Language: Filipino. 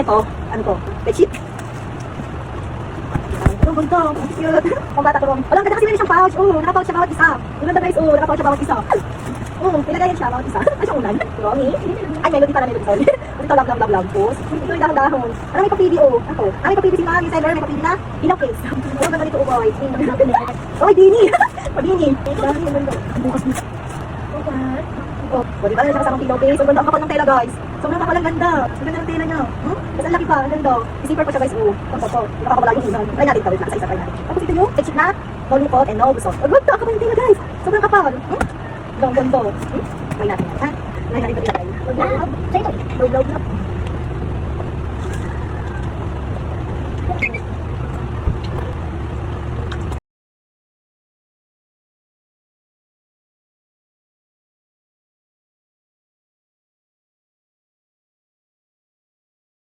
Ito, ano to? Bedsheet. Ganda, ang cute. Ang bata ko ron. Walang ganda kasi meron siyang pouch. Oo, naka-pouch siya bawat isa. Ang ganda guys, oo, naka-pouch siya bawat isa. Oo, pinagayan siya bawat isa. Ay, siya ulan. Romy. Ay, melody para melody, sorry. Ito, love, love, love, love. Post. Ito yung dahon-dahon. Ano may papili, oh. Ako. Ah, may papili si Mami, seller, may papili na. Ilaw case. Ang ganda nito, oh, boy. Oh, Dini. Padini. Dami, ang ganda. Bukas dito. Oh, di ba? Nasa kasama pillow case. Ang ganda ang kapal ng tela, guys. Sobrang kapal ang ganda. Ang ganda ng tela niya. Hmm? Ang laki pa. Ang ganda. Zipper pa siya, guys. Oh, ito, ito. Nakakawala yung unan. Try natin, tawid na. Isa-isa try natin. Tapos ito yung bedsheet na. Lollipop and no gusto. Ang ganda. Kapal ng tela, guys. Sobrang kapal. Hmm? Ang ganda. Hmm? Try natin. Ha? Try natin ito. Try. Love, love. Love, love.